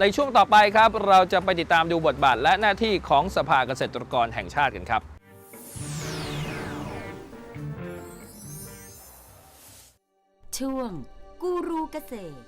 ในช่วงต่อไปครับ เราจะไปติดตามดูบทบาทและหน้าที่ของสภาเกษตรกรแห่งชาติกันครับ ช่วง กูรูเกษตร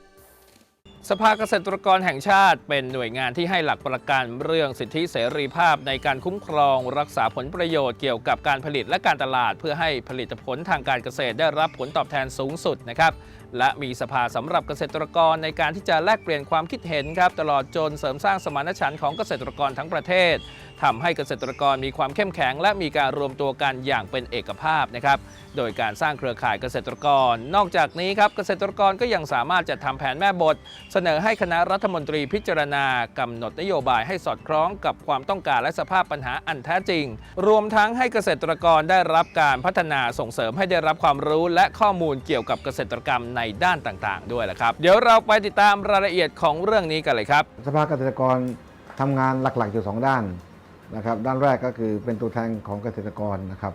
สภาเกษตรกรแห่งชาติเป็นหน่วยงานที่ให้หลักประกันเรื่องสิทธิเสรีภาพในการคุ้มครอง รักษาผลประโยชน์เกี่ยวกับการผลิตและการตลาด เพื่อให้ผลิตผลทางการเกษตรได้รับผลตอบแทนสูงสุดนะครับ และมีสภาสำหรับเกษตรกรในการที่จะแลกเปลี่ยนความคิดเห็นครับตลอดจนเสริมสร้างสมานฉันท์ของเกษตรกรทั้งประเทศ ทำให้เกษตรกรมีความเข้มแข็ง และมีการรวมตัวกันอย่างเป็นเอกภาพนะครับโดยการสร้างเครือข่ายเกษตรกร นอกจากนี้ครับเกษตรกรก็ยังสามารถจัดทำแผนแม่บท เสนอให้คณะรัฐมนตรีพิจารณากำหนดนโยบายให้สอดคล้องกับความต้องการและสภาพปัญหาอันแท้จริง รวมทั้งให้เกษตรกรได้รับการพัฒนาส่งเสริมให้ได้รับความรู้ และข้อมูลเกี่ยวกับเกษตรกรรมในด้านต่างๆ ด้วยละครับ เดี๋ยวเราไปติดตามรายละเอียดของเรื่องนี้กันเลยครับ สภาเกษตรกรทำงานหลักๆอยู่สองด้าน นะครับด้านแรกก็คือเป็นตัวแทนของเกษตรกรนะครับ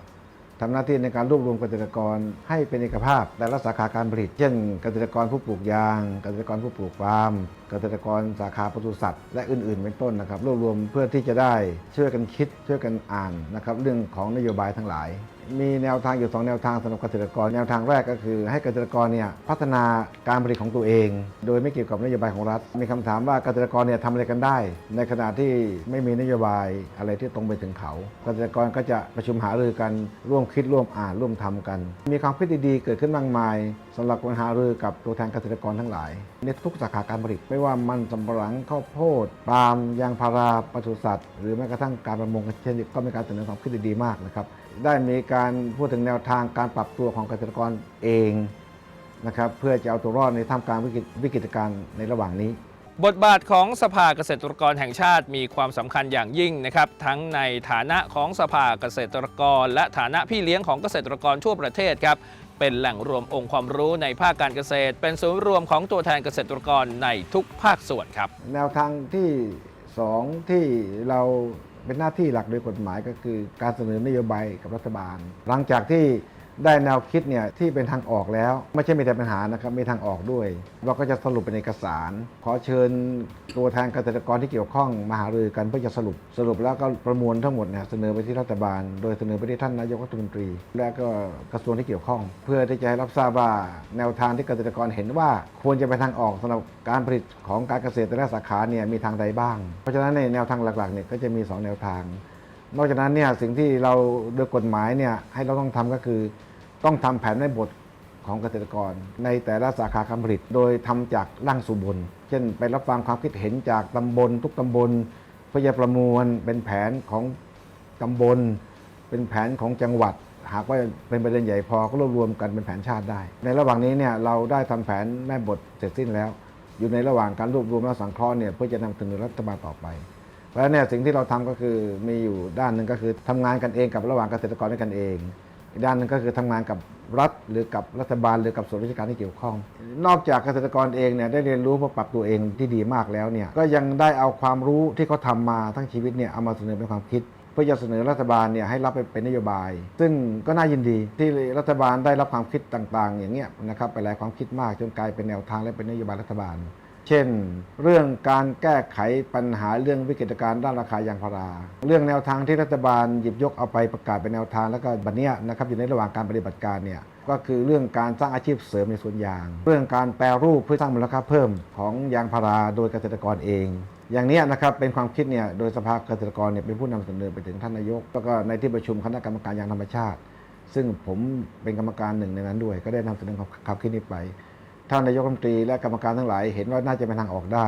ทำหน้าที่ในการรวบรวมเกษตรกรให้เป็นเอกภาพแต่ละสาขาการผลิต เช่น เกษตรกรผู้ปลูกยาง เกษตรกรผู้ปลูกฟาร์ม เกษตรกรสาขาปศุสัตว์ และอื่นๆ เป็นต้นนะครับ รวบรวมเพื่อที่จะได้ช่วยกันคิดช่วยกันอ่านนะครับเรื่องของนโยบายทั้งหลาย มีแนวทางอยู่สองแนวทางสำหรับเกษตรกร แนวทางแรกก็คือ ให้เกษตรกรเนี่ยพัฒนาการผลิตของตัวเอง โดยไม่เกี่ยวกับนโยบายของรัฐ มีคำถามว่าเกษตรกรเนี่ยทำอะไรกันได้ ในขณะที่ไม่มีนโยบายอะไรที่ตรงไปถึงเขาเกษตรกรก็จะประชุมหารือกันร่วมคิดร่วมอ่านร่วมทำกัน มีความคิดดีๆ เกิดขึ้นมากมายสำหรับการหารือกับตัวแทนเกษตรกรทั้งหลาย ในทุกสาขาการผลิตไม่ว่ามันสำปะหลังข้าวโพดปาล์มยางพาราปศุสัตว์ หรือแม้กระทั่งการประมงเช่นนี้ก็มีการเสนอความคิดดีๆมากนะครับ ได้มีการพูดถึงแนวทางการปรับตัวของเกษตรกรเองนะครับเพื่อจะเอาตัวรอดในท่ามกลางวิกฤตวิกฤตการณ์ในระหว่างนี้ บทบาทของสภาเกษตรกรแห่งชาติมีความสำคัญอย่างยิ่งนะครับ ทั้งในฐานะของสภาเกษตรกร และฐานะพี่เลี้ยงของเกษตรกรทั่วประเทศครับเป็นแหล่งรวมองค์ความรู้ในภาคการเกษตร เป็นศูนย์รวมของตัวแทนเกษตรกรในทุกภาคส่วนครับ แนวทางที่สองที่เรา เป็นหน้าที่หลักโดยกฎหมายก็คือการเสนอนโยบายกับรัฐบาล หลังจากที่ ได้แนวคิดเนี่ยที่เป็นทางออกแล้ว ไม่ใช่มีแต่ปัญหานะครับมีทางออกด้วย เราก็จะสรุปเป็นเอกสาร ขอเชิญตัวแทนเกษตรกรที่เกี่ยวข้องมาหารือกันเพื่อจะสรุปสรุปแล้วก็ประมวลทั้งหมดเนี่ยเสนอไปที่รัฐบาล โดยเสนอไปที่ท่านนายกรัฐมนตรี และก็กระทรวงที่เกี่ยวข้อง เพื่อที่จะให้รับทราบว่าแนวทางที่เกษตรกรเห็นว่า ควรจะไปทางออกสำหรับการผลิตของการเกษตรแต่ละสาขาเนี่ยมีทางใดบ้าง เพราะฉะนั้นในแนวทางหลักๆเนี่ยก็จะมี 2 แนวทาง นอกจากนั้นเนี่ยสิ่งที่เราโดยกฎหมายเนี่ยให้เราต้องทำก็คือ ต้องทำแผนในบทของเกษตรกร ในแต่ละสาขาการผลิต โดยทำจากล่างสู่บน เช่น ไปรับฟังความคิดเห็นจากตำบล ทุกตำบลเพื่อจะประมวลเป็นแผนของตำบล เป็นแผนของจังหวัด หากว่าเป็นประเด็นใหญ่พอก็รวบรวมกันเป็นแผนชาติได้ ในระหว่างนี้เนี่ยเราได้ทำแผนแม่บทเสร็จสิ้นแล้ว อยู่ในระหว่างการรวบรวมและสังเคราะห์เนี่ยเพื่อจะนำเสนอรัฐบาลต่อไป เพราะฉะนั้นเนี่ยสิ่งที่เราทำก็คือมีอยู่ด้านหนึ่งก็คือทำงานกันเองกับระหว่างเกษตรกรด้วยกันเอง อีกด้านหนึ่งก็คือทำงานกับรัฐหรือกับรัฐบาลหรือกับส่วนราชการที่เกี่ยวข้อง นอกจากเกษตรกรเองเนี่ยได้เรียนรู้เพื่อปรับตัวเองที่ดีมากแล้วเนี่ยก็ยังได้เอาความรู้ที่เขาทำมาทั้งชีวิตเนี่ยเอามาเสนอเป็นความคิด เพื่อจะเสนอรัฐบาลเนี่ยให้รับไปเป็นนโยบาย ซึ่งก็น่ายินดีที่รัฐบาลได้รับความคิดต่างๆ อย่างเงี้ยนะครับไปหลายความคิดมากจนกลายเป็นแนวทางและเป็นนโยบายรัฐบาล เช่น เรื่องการแก้ไขปัญหาเรื่องวิกฤตการณ์ด้านราคายางพารา เรื่องแนวทางที่รัฐบาลหยิบยกเอาไปประกาศเป็นแนวทางแล้วก็บัดเนี้ยนะครับอยู่ในระหว่างการปฏิบัติการเนี่ยก็คือเรื่องการสร้างอาชีพเสริมในสวนยาง เรื่องการแปรรูปเพื่อสร้างมูลค่าเพิ่มของยางพาราโดยเกษตรกรเอง อย่างนี้นะครับเป็นความคิดเนี่ยโดยสภาเกษตรกรเนี่ยเป็นผู้นำเสนอไปถึงท่านนายก แล้วก็ในที่ประชุมคณะกรรมการยางธรรมชาติ ซึ่งผมเป็นกรรมการหนึ่งในนั้นด้วย ก็ได้นำเสนอความคิดนี้ไป ท่านนายกรัฐมนตรีและกรรมการทั้งหลายเห็นว่าน่าจะเป็นทางออกได้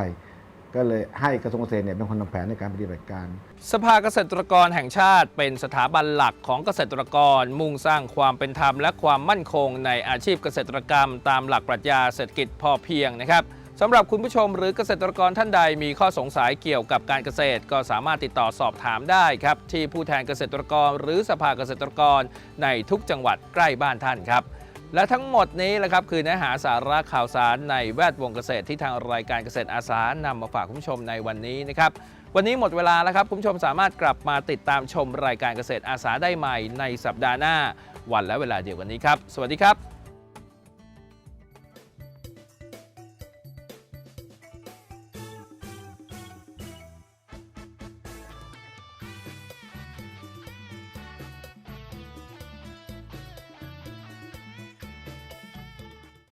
ก็เลยให้กระทรวงเกษตรเนี่ยเป็นคนทำแผนในการปฏิบัติการ สภาเกษตรกรแห่งชาติเป็นสถาบันหลักของเกษตรกร มุ่งสร้างความเป็นธรรมและความมั่นคงในอาชีพเกษตรกรรม ตามหลักปรัชญาเศรษฐกิจพอเพียงนะครับสำหรับคุณผู้ชมหรือเกษตรกรท่านใดมีข้อสงสัยเกี่ยวกับการเกษตร ก็สามารถติดต่อสอบถามได้ครับ ที่ผู้แทนเกษตรกร หรือสภาเกษตรกรในทุกจังหวัดใกล้บ้านท่านครับ และทั้งหมดนี้แหละครับคือเนื้อหาสาระข่าวสารในแวดวงเกษตรที่ทางรายการเกษตรอาสานำมาฝากคุณผู้ชมในวันนี้นะครับวันนี้หมดเวลาแล้วครับ คุณผู้ชมสามารถกลับมาติดตามชมรายการเกษตรอาสาได้ใหม่ในสัปดาห์หน้า วันและเวลาเดียวกันนี้ครับ สวัสดีครับ